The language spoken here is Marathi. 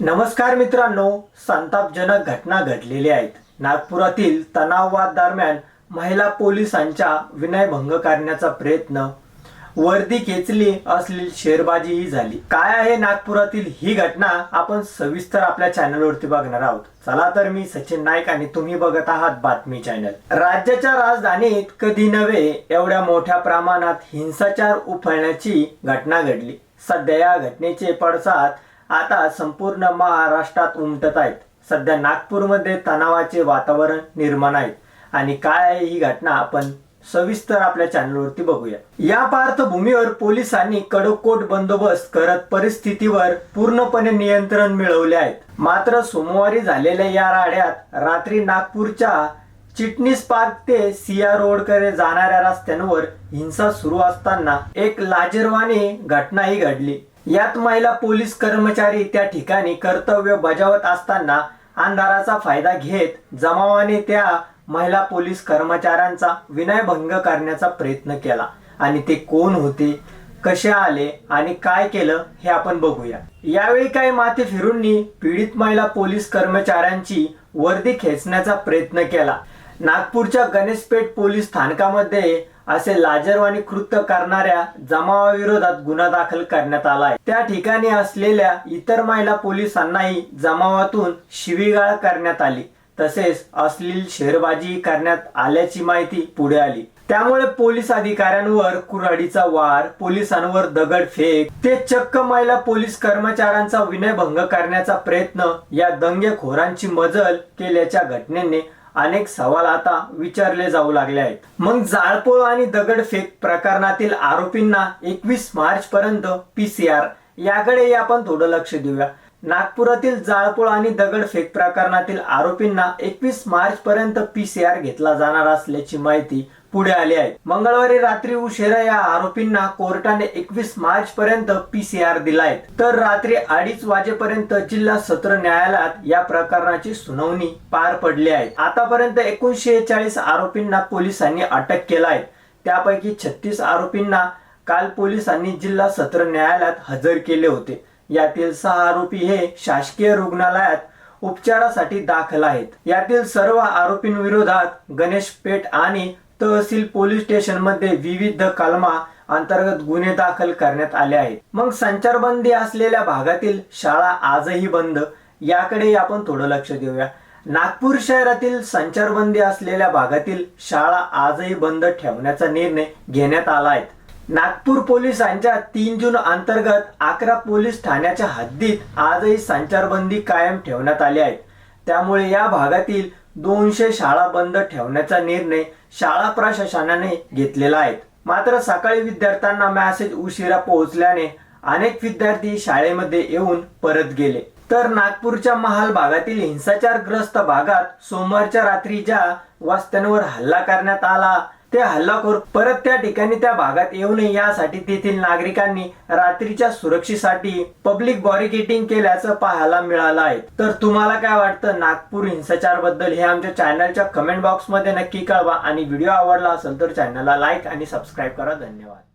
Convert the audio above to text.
नमस्कार मित्रांनो संतापजनक घटना घडलेल्या आहेत. नागपुरातील तणाववाद दरम्यान महिला पोलिसांच्या विनयभंग करण्याचा प्रयत्न. वर्दी खेचली असलेली शेरबाजीही झाली. काय आहे नागपुरातील ही घटना? आपण सविस्तर आपल्या चॅनलवरती बघणार आहोत. चला तर मी सचिन नाईक आणि तुम्ही बघत आहात बातमी चॅनल. राज्याच्या राजधानीत कधी नव्हे एवढ्या मोठ्या प्रमाणात हिंसाचार उफळण्याची घटना घडली. सध्या या घटनेचे पडसाद आता संपूर्ण महाराष्ट्रात उमटत आहेत. सध्या नागपूरमध्ये तणावाचे वातावरण निर्माण आहे. आणि काय आहे ही घटना आपण सविस्तर आपल्या चॅनलवरती बघूया. या पार्श्वभूमीवर पोलिसांनी कडकोट बंदोबस्त करत परिस्थितीवर पूर्णपणे नियंत्रण मिळवले आहेत मात्र सोमवारी झालेल्या या राड्यात रात्री नागपूरच्या चिटणीस पार्क ते सिया रोडकडे जाणाऱ्या रस्त्यांवर हिंसा सुरू असताना एक लाजीरवाणी घटनाही घडली. यात महिला पोलीस कर्मचारी त्या ठिकाणी कर्तव्य बजावत असताना अंधाराचा फायदा घेत जमावाने त्या महिला पोलीस कर्मचाऱ्यांचा विनयभंग करण्याचा प्रयत्न केला. आणि ते कोण होते कसे आले आणि काय केलं हे आपण बघूया. यावेळी काही माथे फिरूंनी पीडित महिला पोलीस कर्मचाऱ्यांची वर्दी खेचण्याचा प्रयत्न केला. नागपूरच्या गणेशपेठ पोलीस स्थानकामध्ये असे लाजरवाणी कृत्य करणाऱ्या जमावाविरोधात गुन्हा दाखल करण्यात आला आहे त्या ठिकाणी असलेल्या इतर महिला पोलिसांनाही जमावातून शिवीगाळ करण्यात आली. तसेच अश्लील शेरबाजी करण्यात आल्याची माहिती पुढे आली. त्यामुळे पोलीस अधिकाऱ्यांवर कुऱ्हाडीचा वार पोलिसांवर दगडफेक ते चक्क महिला पोलीस कर्मचाऱ्यांचा विनयभंग करण्याचा प्रयत्न या दंगेखोरांची मजल केल्याच्या घटनेने अनेक सवाल आता विचारले जाऊ लागले आहेत. मग जाळपोळ आणि दगडफेक प्रकरणातील आरोपींना एकवीस मार्च पर्यंत पीसीआर याकडे आपण थोडं लक्ष देऊया. नागपुरातील जाळपोळ आणि दगडफेक प्रकरणातील आरोपींना एकवीस मार्च पर्यंत पीसीआर घेतला जाणार असल्याची माहिती पुढे आली आहे. मंगळवारी रात्री उशिरा या आरोपींना कोर्टाने एकवीस मार्च पर्यंत पीसीआर दिलाय. तर रात्री अडीच वाजेपर्यंत जिल्हा सत्र न्यायालयात या प्रकरणाची सुनावणी पार पडली आहे. आतापर्यंत एकूण शेहेचाळीस आरोपींना पोलिसांनी अटक केला आहे त्यापैकी छत्तीस आरोपींना काल पोलिसांनी जिल्हा सत्र न्यायालयात हजर केले होते. यातील सहा आरोपी हे शासकीय रुग्णालयात उपचारासाठी दाखल आहेत. यातील सर्व आरोपींविरोधात गणेश पेठ आणि तहसील पोलीस स्टेशनमध्ये विविध कलमा अंतर्गत गुन्हे दाखल करण्यात आले आहेत. मग संचारबंदी असलेल्या भागातील शाळा आजही बंद याकडे आपण थोडं लक्ष देऊया. नागपूर शहरातील संचारबंदी असलेल्या भागातील शाळा आजही बंद ठेवण्याचा निर्णय घेण्यात आला आहे. नागपूर पोलिसांच्या तीन जून अंतर्गत अकरा पोलीस ठाण्याच्या हद्दीत आजही संचारबंदी कायम ठेवण्यात आली आहे. त्यामुळे या भागातील दोनशे शाळा बंद ठेवण्याचा निर्णय शाळा प्रशासनाने घेतलेला आहे. मात्र सकाळी विद्यार्थ्यांना मॅसेज उशिरा पोहोचल्याने अनेक विद्यार्थी शाळेमध्ये येऊन परत गेले. तर नागपूरच्या महाल भागातील हिंसाचारग्रस्त भागात सोमवारच्या रात्री ज्या वस्त्यांवर हल्ला करण्यात आला ते हल्लाखोर परत त्या ठिकाणी त्या भागात येऊ नये यासाठी तेथील नागरिकांनी रात्रीच्या सुरक्षेसाठी पब्लिक बॉरिकेटिंग केल्याचं पाहायला मिळालं आहे. तर तुम्हाला काय वाटतं? नागपूर हिंसाचारबद्दल हे आमच्या चॅनलच्या कमेंट बॉक्समध्ये नक्की कळवा. आणि व्हिडिओ आवडला असेल तर चॅनलला लाईक आणि सबस्क्राईब करा. धन्यवाद.